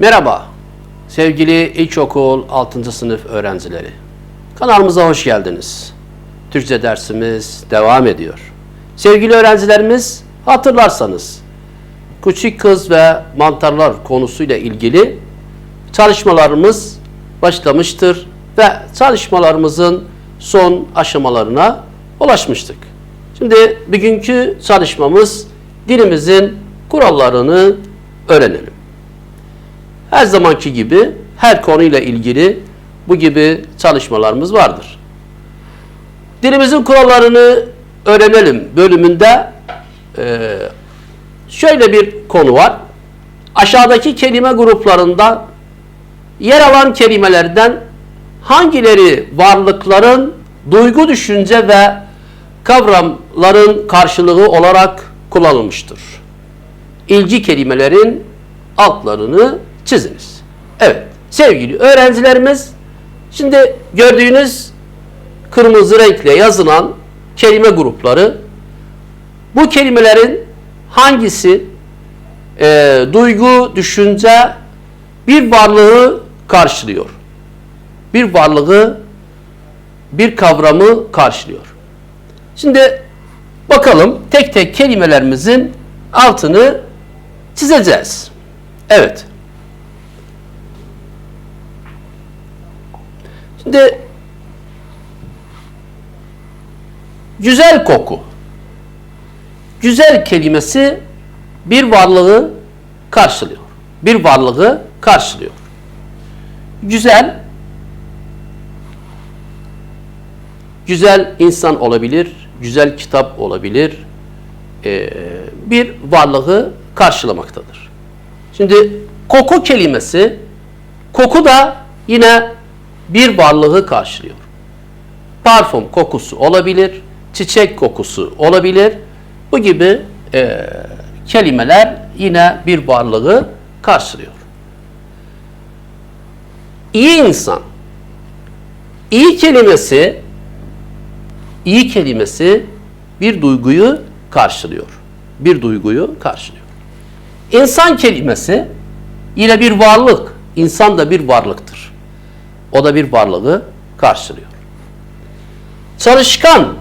Merhaba sevgili ilkokul 6. sınıf öğrencileri. Kanalımıza hoş geldiniz. Türkçe dersimiz devam ediyor. Sevgili öğrencilerimiz hatırlarsanız küçük kız ve mantarlar konusuyla ilgili çalışmalarımız başlamıştır ve çalışmalarımızın son aşamalarına ulaşmıştık. Şimdi bugünkü çalışmamız dilimizin kurallarını öğrenelim. Her zamanki gibi her konuyla ilgili bu gibi çalışmalarımız vardır. Dilimizin kurallarını öğrenelim bölümünde eee, şöyle bir konu var. Aşağıdaki kelime gruplarında yer alan kelimelerden hangileri varlıkların duygu, düşünce ve kavramların karşılığı olarak kullanılmıştır? İlgi kelimelerin altlarını çiziniz. Evet, sevgili öğrencilerimiz, şimdi gördüğünüz kırmızı renkle yazılan kelime grupları, bu kelimelerin hangisi e, duygu, düşünce bir varlığı karşılıyor? Bir varlığı, bir kavramı karşılıyor. Şimdi bakalım tek tek kelimelerimizin altını çizeceğiz. Evet. Şimdi güzel koku. Güzel kelimesi bir varlığı karşılıyor. Bir varlığı karşılıyor. Güzel güzel insan olabilir, güzel kitap olabilir, ee, bir varlığı karşılamaktadır. Şimdi koku kelimesi, koku da yine bir varlığı karşılıyor. Parfüm kokusu olabilir, çiçek kokusu olabilir. Bu gibi e, kelimeler yine bir varlığı karşılıyor. İyi insan, iyi kelimesi, iyi kelimesi bir duyguyu karşılıyor. Bir duyguyu karşılıyor. İnsan kelimesi yine bir varlık. İnsan da bir varlıktır. O da bir varlığı karşılıyor. Çalışkan.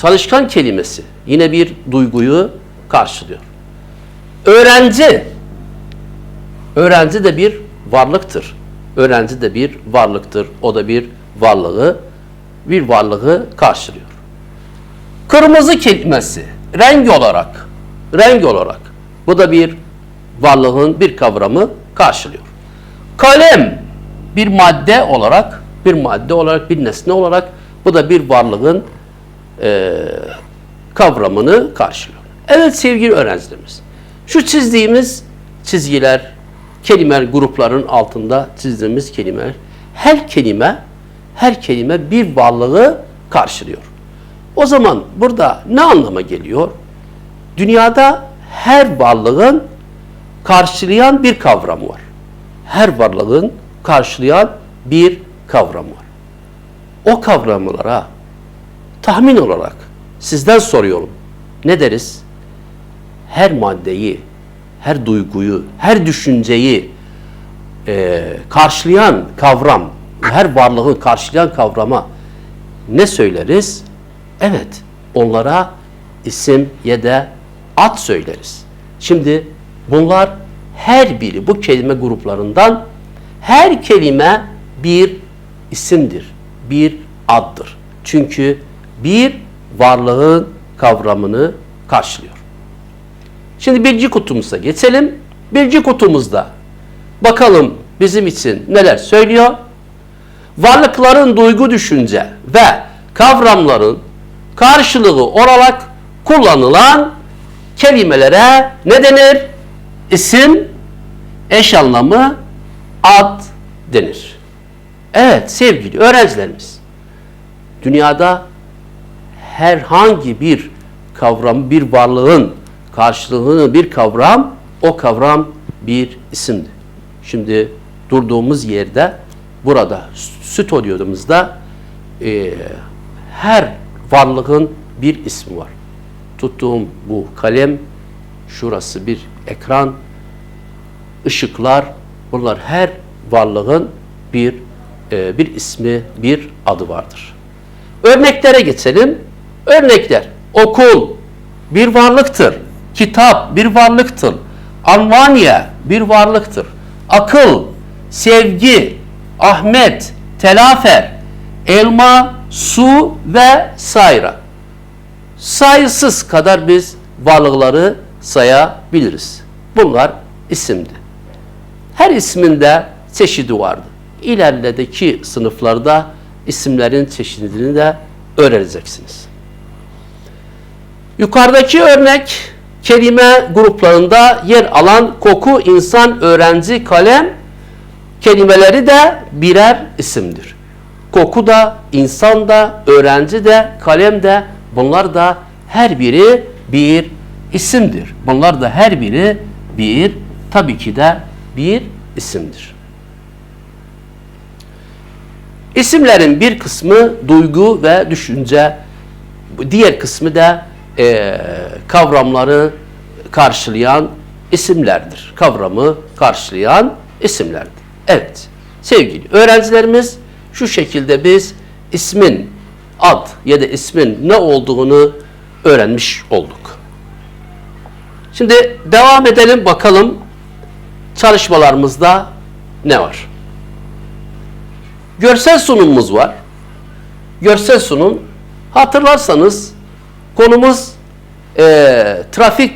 Çalışkan kelimesi yine bir duyguyu karşılıyor. Öğrenci. Öğrenci de bir varlıktır. Öğrenci de bir varlıktır. O da bir varlığı bir varlığı karşılıyor. Kırmızı kelimesi renk olarak renk olarak bu da bir varlığın bir kavramı karşılıyor. Kalem bir madde olarak bir madde olarak bir nesne olarak bu da bir varlığın e, kavramını karşılıyor. Evet sevgili öğrencilerimiz şu çizdiğimiz çizgiler kelime grupların altında çizdiğimiz kelimeler her kelime her kelime bir varlığı karşılıyor. O zaman burada ne anlama geliyor? Dünyada her varlığın karşılayan bir kavram var. Her varlığın karşılayan bir kavram var. O kavramlara tahmin olarak sizden soruyorum. Ne deriz? Her maddeyi, her duyguyu, her düşünceyi e, karşılayan kavram, her varlığı karşılayan kavrama ne söyleriz? Evet, onlara isim ya da ad söyleriz. Şimdi bunlar her biri bu kelime gruplarından her kelime bir isimdir, bir addır. Çünkü bir varlığın kavramını karşılıyor. Şimdi bilgi kutumuza geçelim. Bilgi kutumuzda bakalım bizim için neler söylüyor? Varlıkların duygu düşünce ve kavramların karşılığı olarak kullanılan kelimelere ne denir? İsim, eş anlamı, ad denir. Evet sevgili öğrencilerimiz, dünyada herhangi bir kavram, bir varlığın karşılığını bir kavram, o kavram bir isimdi. Şimdi durduğumuz yerde, burada stüdyomuzda e, her varlığın bir ismi var. Tuttuğum bu kalem, şurası bir ekran, ışıklar bunlar her varlığın bir e, bir ismi, bir adı vardır. Örneklere geçelim. Örnekler. Okul bir varlıktır. Kitap bir varlıktır. Almanya bir varlıktır. Akıl, sevgi, Ahmet, telafer, elma, su ve sayra. Sayısız kadar biz varlıkları sayabiliriz. Bunlar isimdi. Her isminde çeşidi vardı. İlerideki sınıflarda isimlerin çeşidini de öğreneceksiniz. Yukarıdaki örnek kelime gruplarında yer alan koku, insan, öğrenci, kalem kelimeleri de birer isimdir. Koku da, insan da, öğrenci de, kalem de bunlar da her biri bir isimdir. Bunlar da her biri bir tabii ki de bir isimdir. İsimlerin bir kısmı duygu ve düşünce, diğer kısmı da e, kavramları karşılayan isimlerdir. Kavramı karşılayan isimlerdir. Evet, sevgili öğrencilerimiz şu şekilde biz ismin ad ya da ismin ne olduğunu öğrenmiş olduk. Şimdi devam edelim bakalım çalışmalarımızda ne var? Görsel sunumumuz var. Görsel sunum hatırlarsanız konumuz e, trafik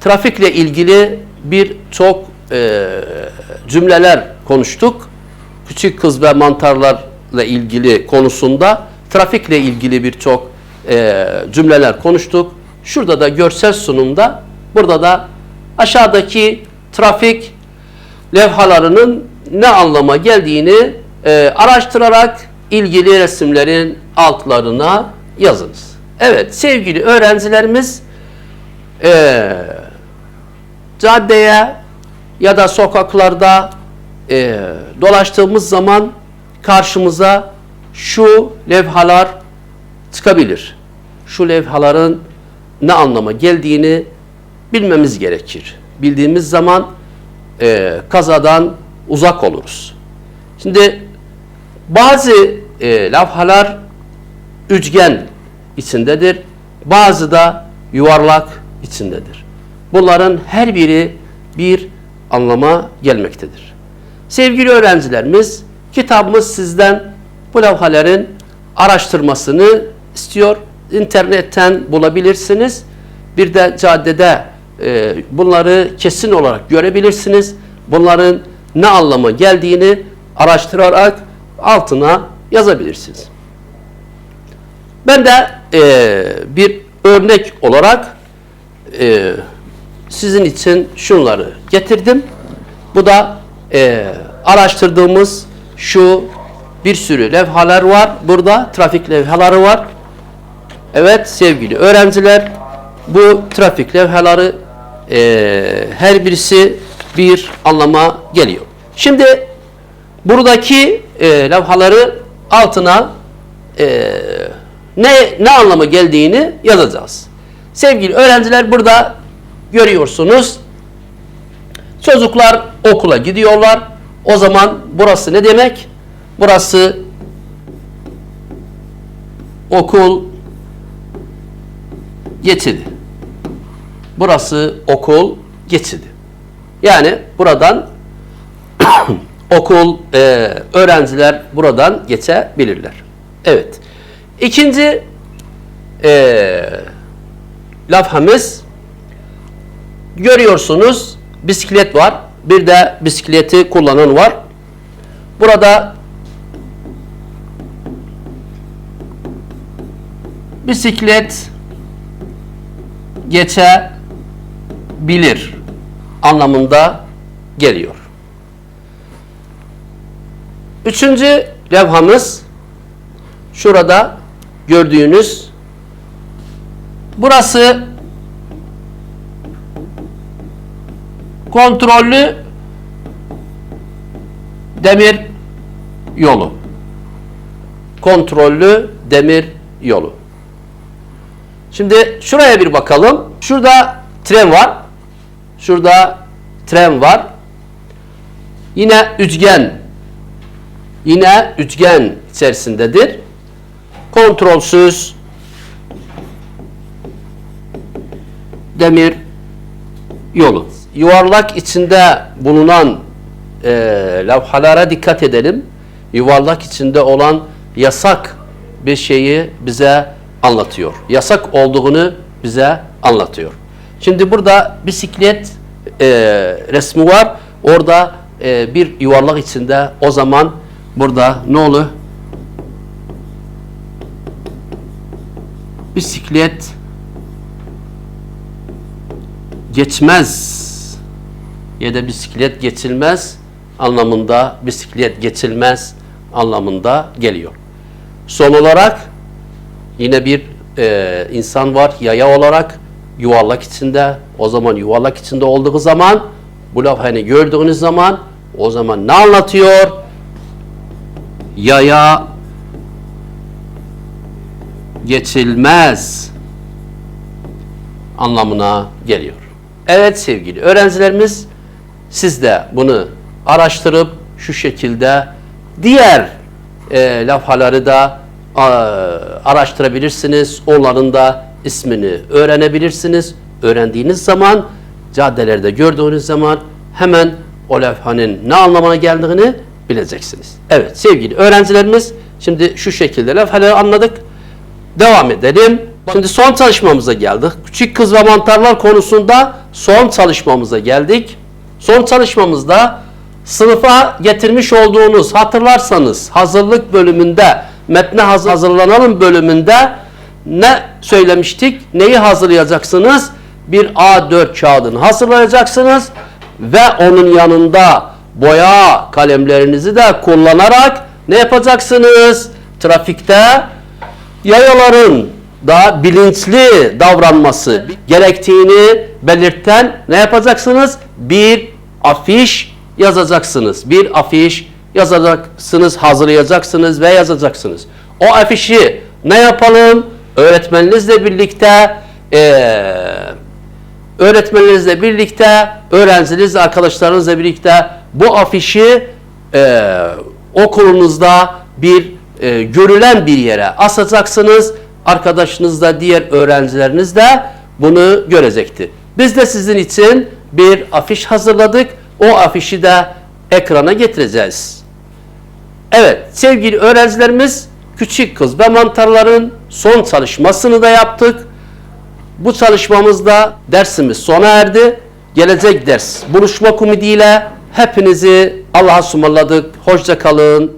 trafikle ilgili bir çok e, cümleler konuştuk. Küçük kız ve mantarlarla ilgili konusunda trafikle ilgili birçok e, cümleler konuştuk. Şurada da görsel sunumda burada da aşağıdaki trafik levhalarının ne anlama geldiğini e, araştırarak ilgili resimlerin altlarına yazınız. Evet sevgili öğrencilerimiz e, caddeye ya da sokaklarda e, dolaştığımız zaman karşımıza şu levhalar çıkabilir. Şu levhaların ne anlama geldiğini bilmemiz gerekir. Bildiğimiz zaman e, kazadan uzak oluruz. Şimdi bazı e, levhalar üçgen içindedir. Bazı da yuvarlak içindedir. Bunların her biri bir anlama gelmektedir. Sevgili öğrencilerimiz, kitabımız sizden bu levhalerin araştırmasını istiyor. İnternetten bulabilirsiniz. Bir de caddede e, bunları kesin olarak görebilirsiniz. Bunların ne anlama geldiğini araştırarak altına yazabilirsiniz. Ben de e, bir örnek olarak e, sizin için şunları getirdim. Bu da e, araştırdığımız şu bir sürü levhalar var. Burada trafik levhaları var. Evet sevgili öğrenciler bu trafik levhaları e, her birisi bir anlama geliyor. Şimdi buradaki e, levhaları altına e, ne ne anlama geldiğini yazacağız. Sevgili öğrenciler burada görüyorsunuz. Çocuklar okula gidiyorlar. O zaman burası ne demek? Burası okul geçidi. Burası okul geçidi. Yani buradan okul e, öğrenciler buradan geçebilirler. Evet. İkinci e, lafhamız görüyorsunuz bisiklet var. Bir de bisikleti kullanan var. Burada bisiklet geçebilir anlamında geliyor. Üçüncü levhamız şurada gördüğünüz burası kontrollü demir yolu. Kontrollü demir yolu. Şimdi şuraya bir bakalım. Şurada tren var. Şurada tren var. Yine üçgen. Yine üçgen içerisindedir. Kontrolsüz demir yolu. Yuvarlak içinde bulunan e, levhalara dikkat edelim. Yuvarlak içinde olan yasak bir şeyi bize anlatıyor. Yasak olduğunu bize anlatıyor. Şimdi burada bisiklet e, resmi var. Orada e, bir yuvarlak içinde o zaman burada ne olur? Bisiklet geçmez ya da bisiklet geçilmez anlamında bisiklet geçilmez anlamında geliyor. Son olarak yine bir e, insan var yaya olarak yuvarlak içinde o zaman yuvarlak içinde olduğu zaman bu laf hani gördüğünüz zaman o zaman ne anlatıyor? Yaya geçilmez anlamına geliyor. Evet sevgili öğrencilerimiz siz de bunu araştırıp şu şekilde diğer e, lafhaları da a, araştırabilirsiniz. Onların da ismini öğrenebilirsiniz. Öğrendiğiniz zaman caddelerde gördüğünüz zaman hemen o levhanın ne anlamına geldiğini bileceksiniz. Evet sevgili öğrencilerimiz şimdi şu şekilde levhaları anladık. Devam edelim. Şimdi son çalışmamıza geldik. Küçük kız ve mantarlar konusunda son çalışmamıza geldik. Son çalışmamızda sınıfa getirmiş olduğunuz hatırlarsanız hazırlık bölümünde metne hazır- hazırlanalım bölümünde ne söylemiştik? Neyi hazırlayacaksınız? Bir A4 kağıdını hazırlayacaksınız ve onun yanında boya kalemlerinizi de kullanarak ne yapacaksınız? Trafikte yayaların da bilinçli davranması gerektiğini belirten ne yapacaksınız? Bir afiş yazacaksınız. Bir afiş yazacaksınız, hazırlayacaksınız ve yazacaksınız. O afişi ne yapalım? Öğretmeninizle birlikte eee öğretmeninizle birlikte, öğrencinizle, arkadaşlarınızla birlikte bu afişi e, okulunuzda bir e, görülen bir yere asacaksınız. Arkadaşınız da diğer öğrencileriniz de bunu görecektir. Biz de sizin için bir afiş hazırladık. O afişi de ekrana getireceğiz. Evet sevgili öğrencilerimiz küçük kız ve mantarların son çalışmasını da yaptık. Bu çalışmamızda dersimiz sona erdi. Gelecek ders buluşma ümidiyle hepinizi Allah'a ısmarladık. Hoşça kalın.